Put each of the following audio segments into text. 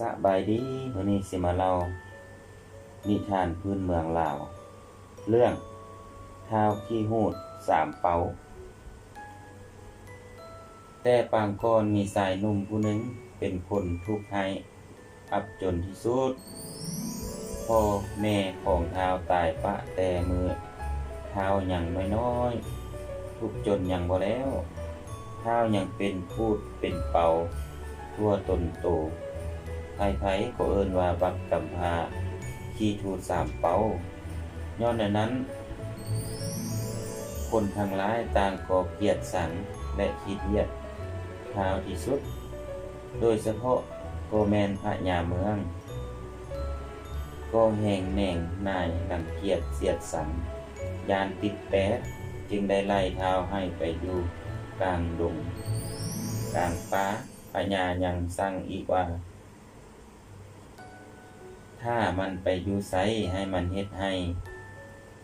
สบายดีวันนี้สิมาเล่า นิทานพื้นเมืองลาว เรื่องท้าวขี้หูดสามเปาแต่ปางก่อนมีชายหนุ่มผู้หนึ่งเป็นคนทุกข์ให้อับจนที่สุด พ่อแม่ของท้าวตายปะแต่มือท้าวยังน้อยๆ ทุกจนยังบ่แล้วท้าวยังเป็นพูดเป็นเป่าทั่วตนโต ไผๆก็เอิ้นว่าบักกำพาขี้ทูดสามเป้าย้อนนั้น คนทั้งหลายต่างก็เกียดสังและขี้เกียจท้าวที่สุด โดยเฉพาะโกแมนพระยาเมือง ก็แห่งแหน่งนายรังเกียจเสียดสังยานติดแปะจึงได้ไล่เท้าให้ไปอยู่กลางดงกลางป่าพญายังสั่งอีกว่า ถ้ามันไปอยู่ไสให้มันเฮ็ดให้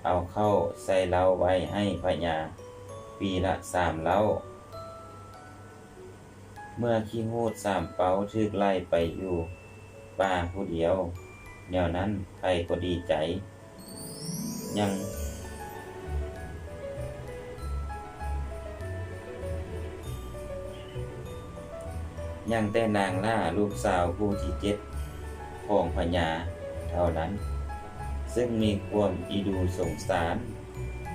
เอาเข้าใส่เล้าไว้ให้พญาปีละสามเล้า เมื่อขี้โหดสามเป้าถึกไล่ไปอยู่ป่าผู้เดียวแนวนั้นใครก็ดีใจ ยังยังแต่นางล่าลูกสาวผู้ที่เจ็ด ของพญาเท่านั้น ซึ่งมีความอีดูสงสาร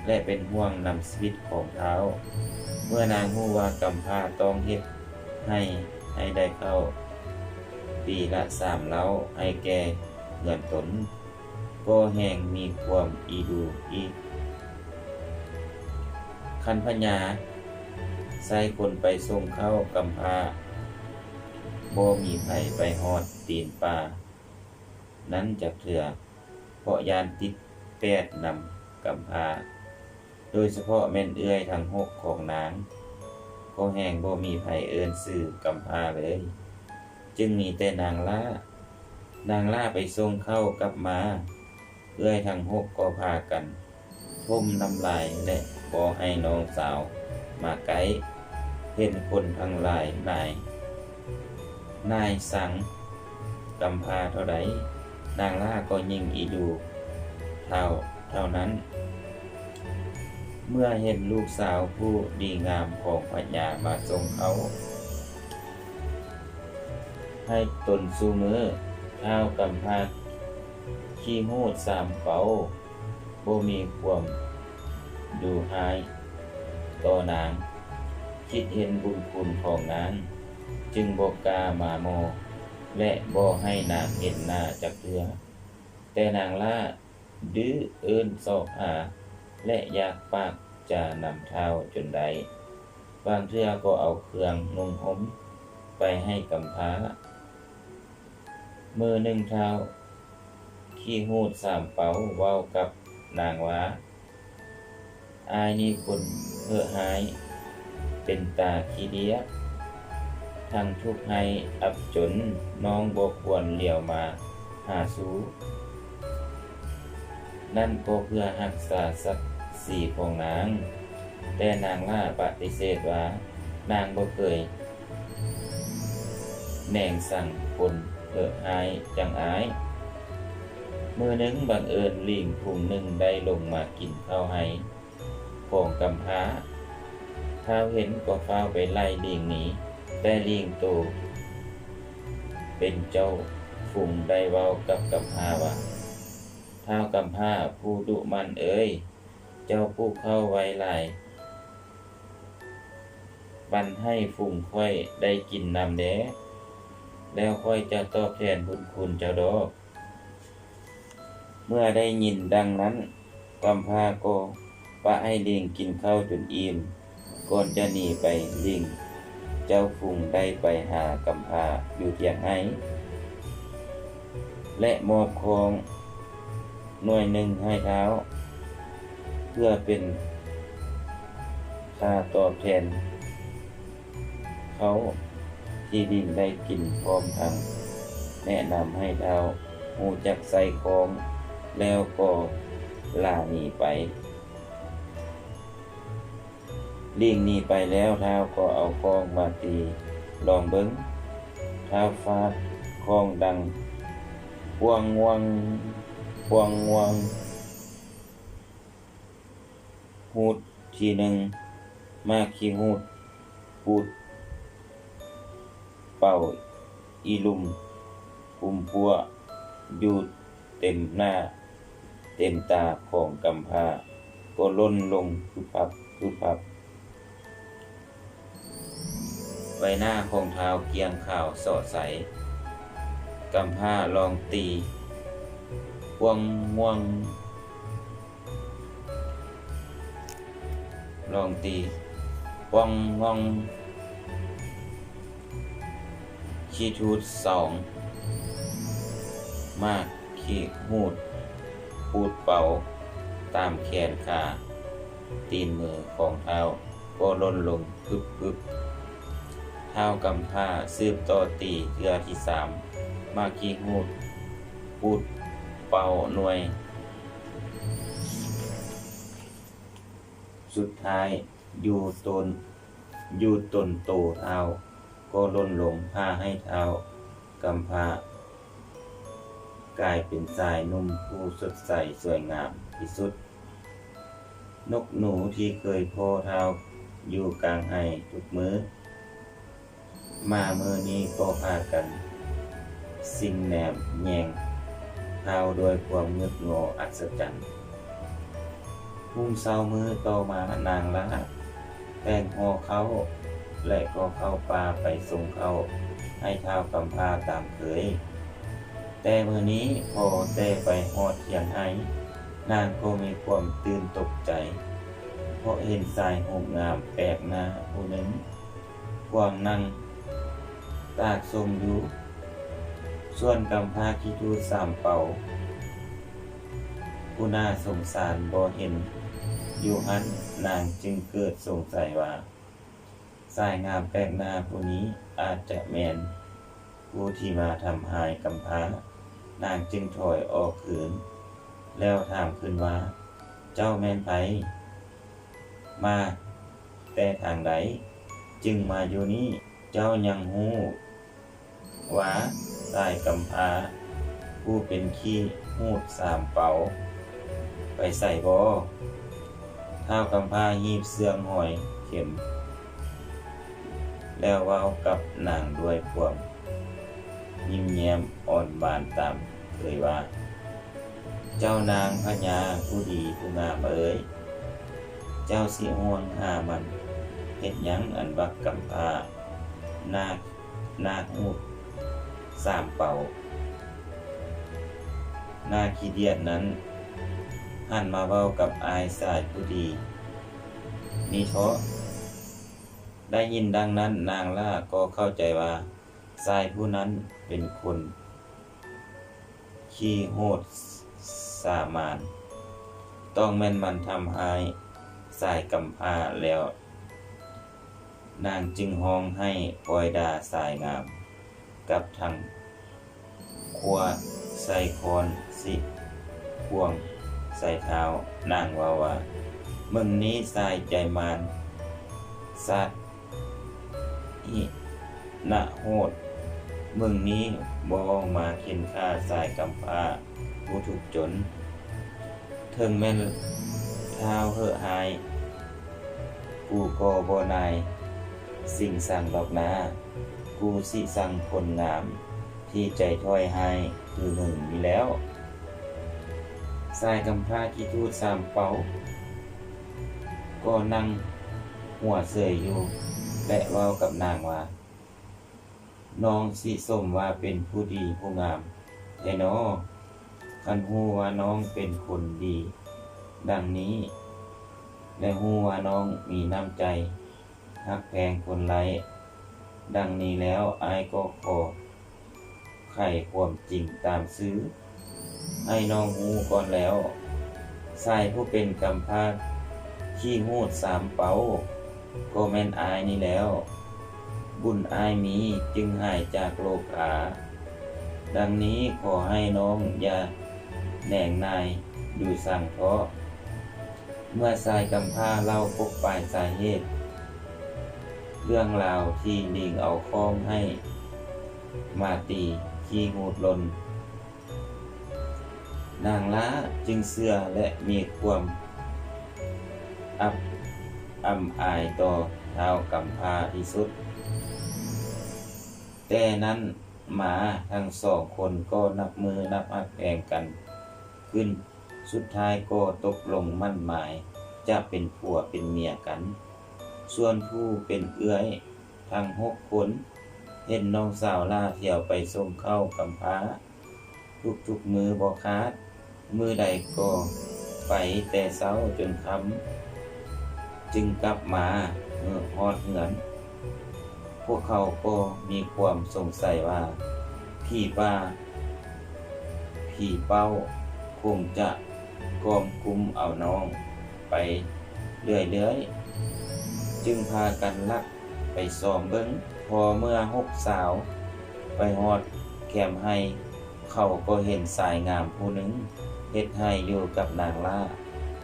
และเป็นห่วงนำชีวิตของเขาเมื่อนางรู้ว่ากำพาต้องเฮ็ดให้ให้ได้เข้า ปีละสามเล้าให้แก่เงินตน ก็แห่งมีความอีดูอีคันพญาใส่คนไปส่งเข้ากำพาบ่มีไผไปฮอดตีนป่า นั้นจะเถื่อ เพราะยานติดแปดนำกำพาโดยเฉพาะแม่นเอื้อยทั้งหกของนางก็แห่งบ่มีไผเอินชื่อกำพาเลย จึงมีแต่นางล่านางล่าไปส่งเข้ากลับมาเอื้อยทั้งหกก็พากันทุ่มน้ำลายและบ่ให้น้องสาว มาไกลเห็นคนทั้งหลายนาย นายสังกำพาเท่าใด นางล่าก็ยิงอีดูเท่าเท่านั้น เมื่อเห็นลูกสาวผู้ดีงามของพญามาทรงเขา ให้ตนสู้มือเท้ากำพาขี้หูดสามเป๋าบ่มีความดูหายต่อนาง คิดเห็นบุญคุณของนาง จึงบอกกามาโม และบ่ให้นางเห็นหน้าจักเทือ แต่นางล่าดื้อเอิ้นสอบหา และอยากปากจะนำเท้าจนได้บางเทือก็เอาเครื่องนุ่งห่มไปให้กำพร้ามือหนึ่งเท้า ขี้หูดสามเป๋าเว้ากับนางว่าอายนี่คนเพื่อหาย เป็นตาขี้เดีย ทั้งทุกข์ให้อับจนน้องบ่ควรเหลียวมาหาสูนั่นก็เพื่อรักษาศักดิ์ศรีของนาง แต่นางล่าปฏิเสธว่า นางบ่เคยแหน่งสั่งคนเอออายจังอาย เมื่อนึงบังเอิญลิงพุงหนึ่งได้ลงมากินข้าวให้ของกำพร้าท้าวเห็นก็ฟ้าไปไล่ลิงหนี แต่ลิงโต เป็นเจ้าฝูงได้เว้ากับกำพ้าว่าท้ากำพ้าผู้ดุมันเอ้ย เจ้าผู้เข้าไว้หลายบันให้ฝูงค่อยได้กินนำแด้แล้วค่อยจะตอบแทนบุญคุณเจ้าดอกเมื่อได้ยินดังนั้นกำพ้าก็ปะให้ลิงกินข้าวจนอิ่มก่อนจะหนีไปลิง เจ้าฟุงได้ไปหากำพาอยู่เทียงไห้และมอบของหน่วยหนึ่งให้เท้า เพื่อเป็นค่าตอบแทน เขาที่ดินได้กินพร้อมทั้งแนะนำให้เท้าหูจักใส่ของแล้วก็ลาหนีไป ลิงนีไปแล้วเท้าก็เอากองมาตีลองเบิ้งเท้าฟาดคองดังวงวงวงวงหูดทีหนึ่งมาขี้หูดปูด เป่าอีลุมกุมพัวอยู่เต็มหน้า เต็มตาของกำพาก็ล้นลงทุบพับทุบพับ ใบหน้าของเท้าเกียงข่าวสอดใสกำพร้าลองตีวงม่วง ลองตีวงงองขีทูดสอง มากขีหูดปูดเป่า ตามแขนขาตีนมือของเท้าก็ล่นลงพึบพึบ ท้ากำผ้าซืบต่อตีเทือที่สามมาขีหูดปูดเป่าหน่วย สุดท้ายอยู่ตนอยู่ตนโตเท้าก็ล่นลงผ้าให้เท้ากำผ้ากลายเป็นสายนุ่มผู้สดใสสวยงามที่สุด นกหนูที่เคยโพเท้าอยู่กลางไห้ทุกมือ้อ มาเมื่อนี้ก็พากัน สิ่งแหนบแยงเท้าโดยความงึดงออัศจรรย์พุ่งเศร้ามือต่อมานางละแต่งหอเขา และก็เข้าป่าไปส่งเขาให้เท้ากำพาตามเคย แต่เมื่อนี้พอแต่ไปหอดเทียงไห้นางก็มีความตื่นตกใจ เพราะเห็นสายหงงามแปลกหน้าผู้หนึ่งกวางนั่ง ตากสมอยู่ส่วนกำพาคิทูดสามเป่าผู้น่าสงสารบ่เห็น อยู่หันนางจึงเกิดสงสัยว่าสายงามแปลกหน้าผู้นี้อาจจะแมนผู้ที่มาทำหายกำพานางจึงถอยออกขืน แล้วถามขึ้นว่า เจ้าแมนไผมาแต่ทางใดจึงมาอยู่นี้ เจ้ายังหู้ว่าสายกำพาผู้เป็นขี้หูดสามเป่าไปใส่บอเท้ากำพาหีบเสื่องหอยเข็ม แล้วว้ากับนางด้วยความยิ้มแย้มอ่อนบานตามเคยว่า เจ้านางพญาผู้ดีผู้งามเอ๋ยเจ้าสิห่วงหามันเห็นยังอันบักกำพา นาคนาคูสามเป่า นาขี้เดียดนั้นหันมาเว้ากับอายสายผู้ดีนี่เถาะได้ยินดังนั้นนางล่าก็เข้าใจว่าสายผู้นั้นเป็นคนขี้โหดสามาน ต้องแม่นมันทำหายสายกำพาแล้ว นางจึงห้องให้ปล่อยดาสายงาม กับทางครัวใส่คอนสิควง ใส่เท้านางว่าวามึงนี้สายใจมานสัตอินะโหดมึงนี้บอมาเข็นค่าสายกำพาผู้ถูกจน เทิงแม่นเท้าเหอะหายกูก็บ่นาย สิ่งสั่งดอกนากูสิสั่งคนงาม ที่ใจถ้อยให้คือหนึ่งมีแล้วสายกำพร้าที่ทูดสามเป่าก็นั่งหัวเสยอยู่ และเว้ากับนางว่า น้องสิสมว่าเป็นผู้ดีผู้งามแต่นอคันฮู้ว่าน้องเป็นคนดี ดังนี้ และฮู้ว่าน้องมีน้ำใจ ฮักแพงคนไร้ดังนี้แล้วอายก็ขอ ไขความจริงตามซื้อให้น้องฮู้ก่อนแล้วชายผู้เป็นกำพาขี้หูดสามเป๋าก็แม่นอายนี่แล้ว บุญอายมีจึงหายจากโลกาดังนี้ขอให้น้องอย่าแหน่งนายดูสั่งเพราะ เมื่อชายกำพาเล่าปกปลายสาเหตุ เรื่องราวที่ลิงเอาข้องให้มาตีขี้หูดหลน นางล้าจึงเสื่อและมีความอับอำอายต่อเท้าวกำพาที่สุด แต่นั้นหมาทั้งสองคนก็นับมือนับอักแองกัน ขึ้นสุดท้ายก็ตกลงมั่นหมาย จะเป็นผัวเป็นเมียกัน ส่วนผู้เป็นเอื้อยทั้งหกคน เห็นน้องสาวลาเที่ยวไปส่งเข้ากำพร้าทุกๆมือบ่คาด มือใดก็ไปแต่เช้าจนค่ำจึงกลับมาเมื่อฮอดเหือน พวกเขาก็มีความสงสัยว่าพี่ป้าพี่เป้า คงจะกอมกุมเอาน้องไปเรื่อยๆ จึงพากันลักไปซ้อมเบิ้งพอเมื่อหกสาว ไปฮอดแคมให้ เขาก็เห็นสายงามผู้หนึ่งเฮ็ดให้อยู่กับนางล่า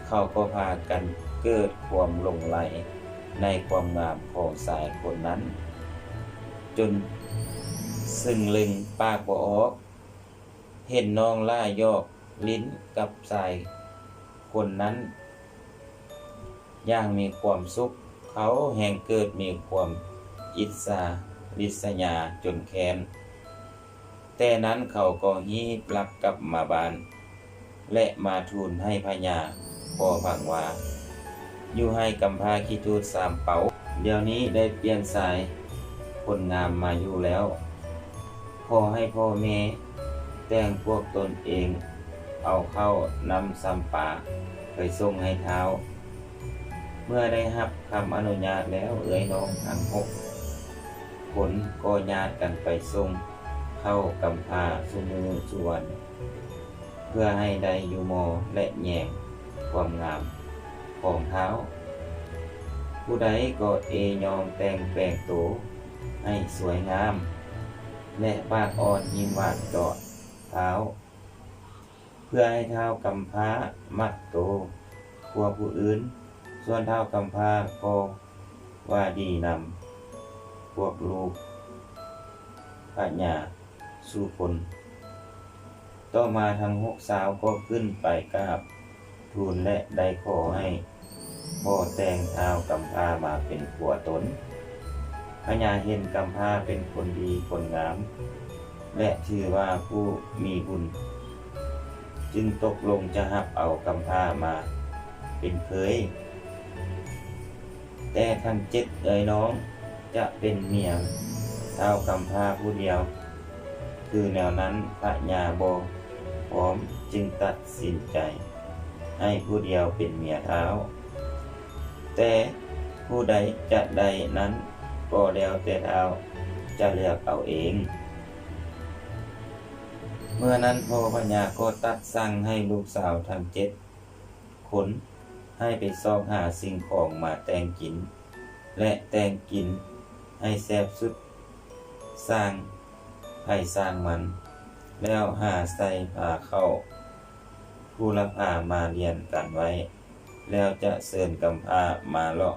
เขาก็พากันเกิดความหลงไหลในความงามของสายคนนั้น จนซึ่งลึงปากบ่ออก เห็นน้องล่ายอกลิ้นกับสายคนนั้น ย่างมีความสุข เขาแห่งเกิดมีความอิจฉาริษยาจนแค้น แต่นั้นเขาก็ฮีบลับกลับมาบ้าน และมาทูลให้พญาพ่อฟังว่า อยู่ให้กำพาคิทูตสามเป๋า เดี๋ยวนี้ได้เปลี่ยนสาย คนงามมาอยู่แล้ว ขอให้พ่อแม่แต่งพวกตนเอง เอาเข้านำสัมปาไปส่งให้เท้า เมื่อได้รับคำอนุญาตแล้วเอ่ยน้องทั้งหกคนก็ญาติกันไปส่งเข้ากำพาสุมือสุวรรณเพื่อให้ได้ยู่มและแยงความงามของเท้า ผู้ใดก็เอยอมแต่งแปลงตัวให้สวยงาม และปากอ่อนยิ้มหวานจอดเท้า เพื่อให้เท้ากำพร้ามักโตกลัวผู้อื่น ส่วนเท้ากำพร้าก็ว่าดีนำพวกลูกปัญญาสู่คน ต่อมาทั้งหกสาวก็ขึ้นไปกราบทูลและได้ขอให้พ่อแต่งเท้ากำพร้ามาเป็นผัวตนพญาเห็นกำพร้าเป็นคนดีคนงาม และถือว่าผู้มีบุญ จึงตกลงจะหับเอากำพร้ามาเป็นเคย แต่ทั้งเจ็ดเอ่ยน้องจะเป็นเมียเท้ากำพร้าผู้เดียว คือแนวนั้นพระญาโบพร้อมจึงตัดสินใจ ให้ผู้เดียวเป็นเมียเท้า แต่ผู้ใดจะใดนั้นก็แล้วแต่เท้าจะเลือกเอาเอง เมื่อนั้นพ่อพญาก็ตัดสั่งให้ลูกสาวทั้งเจ็ดคน ให้ไปซอกหาสิ่งของมาแต่งกิน และแต่งกินให้แซบสุด สร้างให้สร้างมัน แล้วหาใส่ผ้าเข้าผู้ละผ้ามาเรียนกันไว้ แล้วจะเสิญกำพร้ามาเลาะ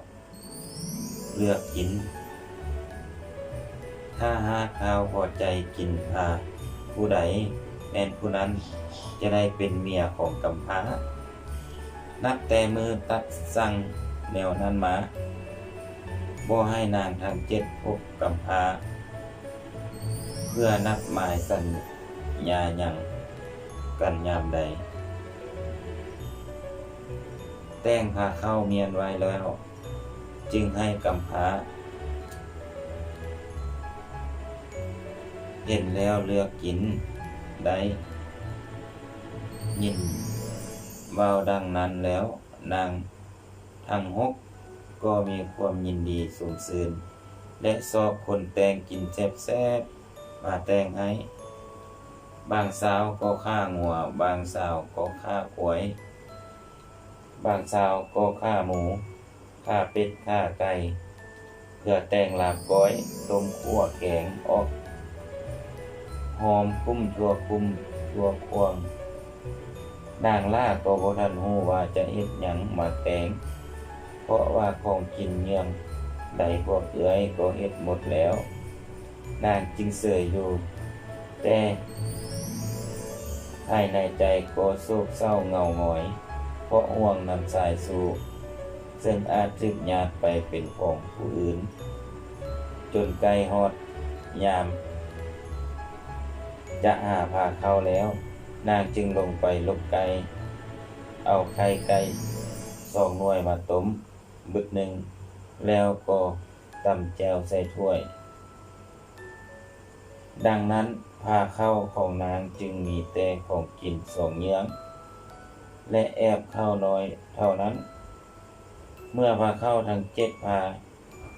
เลือกกิน ถ้าหาข้าวพอใจกินผ้าผู้ใดแม่นผู้นั้นจะได้เป็นเมียของกำพร้า นับแต่มือตัดสั่งแนวนั้นมาบ่ให้นางทางเจ็ดพบกำพาเพื่อนัดหมายสัญญาอย่างกันยามใด แต่งพาเข้าเมียนไว้แล้ว จึงให้กำพาเห็นแล้วเลือกกินได้ยิน เบาดังนั้นแล้วนางทั้งหกก็มีความยินดีสูงสืนและสอบคนแต่งกินแซ่บๆมาแต่งให้ บางสาวก็ฆ่างัว บางสาวก็ฆ่าขวย บางสาวก็ฆ่าหมูฆ่าเป็ดฆ่าไก่เพื่อแต่งลาบก้อยต้มขั่วแกงออก หอมคุ้มชัวคุ้มชัวควง นางล่าก็บ่ทันฮู้ว่าจะเฮ็ดหยังมาแต่งเพราะว่าของกินเยื่องใดพวกเอื้อยก็เฮ็ดหมดแล้ว นางจึงเสยอยู่ แต่ภายในใจก็โศกเศร้าเงาหงอย เพราะห่วงนำสายสู่ซึ่งอาจถึกญาติไปเป็นของผู้อื่น จนใกล้ฮอดยาม จะหาพาเข้าแล้ว นางจึงลงไปลบไก่เอาไข่ไก่สองหน่วยมาต้มบึกหนึ่ง แล้วก็ตำแจวใส่ถ้วย ดังนั้นพาเข้าของนางจึงมีแต่ของกินสองเยื้อง และแอบเข้าน้อยเท่านั้น เมื่อพาเข้าทั้งเจ็ดพา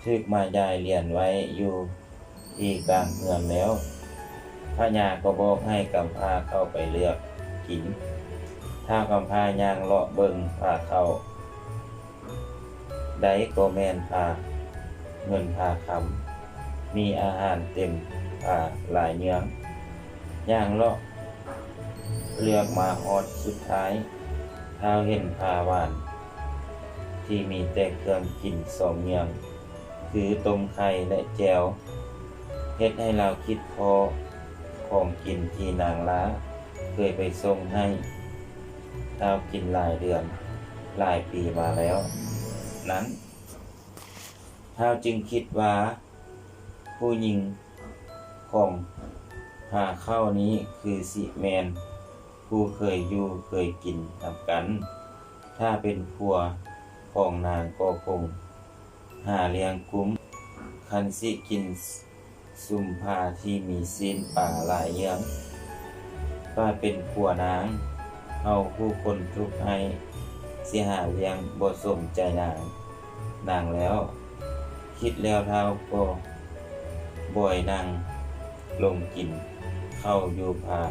ทึกมายายเรียนไว้อยู่ที่กลางเมืองแล้ว พระยาก็บอกให้กำพร้าเข้าไปเลือกกิน ถ้ากำพร้ายางเลาะเบิงพาเข้า ได้ก็แมนพาเงินพาคำมีอาหารเต็มพาหลายเนื้อย่างเลาะเลือกมาฮอดสุดท้ายเท้าเห็นพาหวาน ที่มีแต่เครื่องกินสองอย่างคือต้มไข่และแจวเฮ็ดให้เราคิดพอ ของกินที่นางล้า เคยไปส่งให้เท้ากินหลายเดือนหลายปีมาแล้ว นั้นเท้าจึงคิดว่า ผู้หญิงของหาเข้านี้คือสิแมน ผู้เคยอยู่เคยกินทำกัน ถ้าเป็นผัวของนางก็คง หาเลี้ยงคุ้มคันสิกิน ซุ่มพาที่มีซีนป่าหลายเยืองถ้าเป็นผัวนาง เอาผู้คนทุกข์ให้เสิหาเลี้ยงบ่สมใจนางนางแล้ว คิดแล้วเท้าก็บ่อยนางลงกินเข้าอยู่พา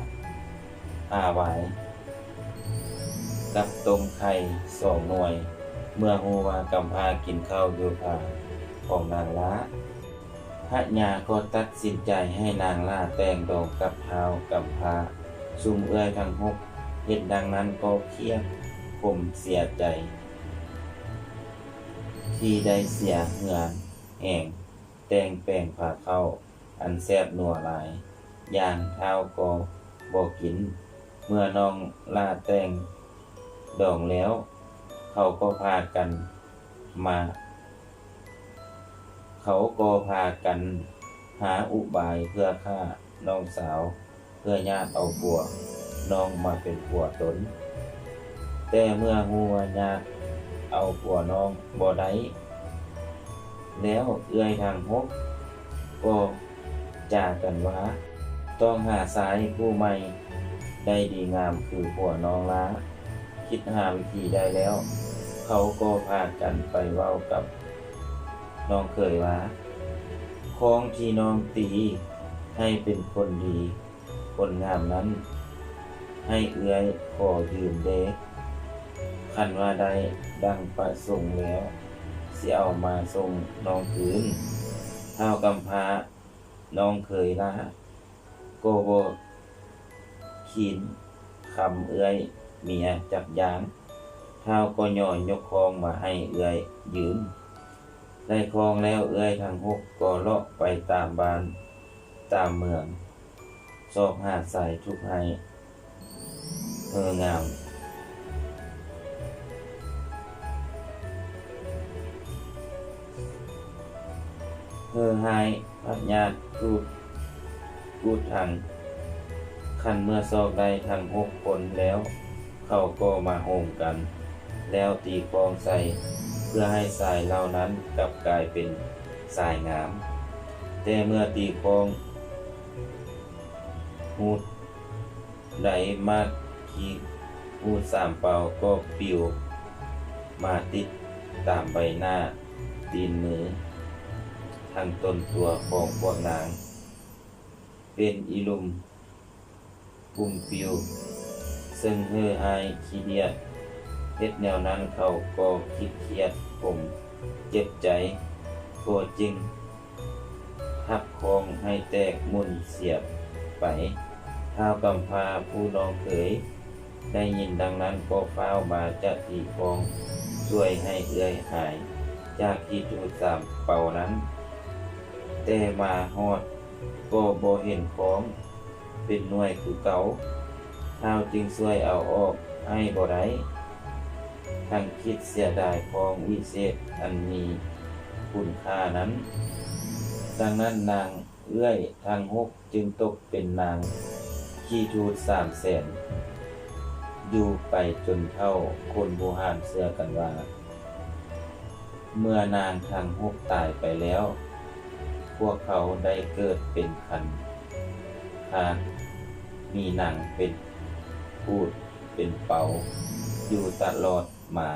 อาไว้กับต้มไข่สองหน่วย เมื่อฮูว่ากำพากินข้าวอยู่พาของนางล้าพ ระยาก็ตัดสินใจให้นางล่าแต่งดองกับเท้ากำพาซุมเอื้อยทั้งหกเห็นดังนั้นก็เครียดผมเสียใจ ที่ได้เสียเหงื่อแห่งแต่งแปลงผ่าเข้า อันแซบนัวหลายยางเท้าก็บอกกิน เมื่อน้องลาแต่งดองแล้ว เขาก็พากันมา เขาก็พากันหาอุบายเพื่อฆ่าน้องสาว เพื่อญาติเอาผัวน้องมาเป็นผัวตน แต่เมื่อหัวญาติเอาผัวน้องบ่ได้แล้วเอื้อยทางหกก็จากกันว่า ต้องหาสายผู้ใหม่ได้ดีงามคือผัวน้องล้า คิดหาวิธีได้แล้ว เขาก็พากันไปเว้ากับ น้องเคยว่าของที่น้องตีให้เป็นคนดี คนงามนั้น ให้เอื้อยขอยืมเด้คันว่าได้ดังประสงค์แล้วสิเอามาส่งน้องคืนเท่ากำพาน้องเคยละโกโบขีนคำเอื้อยเมียจับยางเท้าก็ย่อยยกคองมาให้เอื้อยยืม ได้คลองแล้วเอื้อยทางหกก็เลาะไปตามบ้านตามเมืองซอกหาใส่ทุกให้เอองามเฮอไฮพัญญาติกูดกูดทางคันเมื่อซอกได้ทั้งหกคนแล้ว เขาก็มาโฮมกัน แล้วตีกองใส่ พื่อให้สายเหล่านั้นกลับกลายเป็นสายงาม แต่เมื่อตีกองหูดไหลมากขีหูดสามเป่าก็ปิวมาติดตามใบหน้าตีนมือทางต้นตัวของพวกนาง เป็นอีลุมปุ่มปิว ซึ่งเฮือหายขี้เดียด เฮ็ดแนวนั้นเขาก็คิดเครียดผมเจ็บใจโกรธจริงทับคองให้แตกมุนเสียบไปท้าวกำพาผู้น้องเขยได้ยินดังนั้นก็ฟ้ามาจะตีคองช่วยให้เอื้อยหาย จากที่จูสามเป่านั้น แต่มาฮอดก็บ่เห็นของเป็นหน่วยคือเก่าท้าวจึงช่วยเอาออกให้บ่ได้ ทั้งคิดเสียดายของวิเศษอันมีคุณค่านั้น ดังนั้นนางเอื้อยทางหกจึงตกเป็นนางขี้ทูดสามแสนอยู่ไปจนเท่าคนโบราณเชื่อกันว่า เมื่อนางทางหกตายไปแล้ว พวกเขาได้เกิดเป็นคันคานมีหนังเป็นพูดเป็นเป่า อยู่ตลอด มา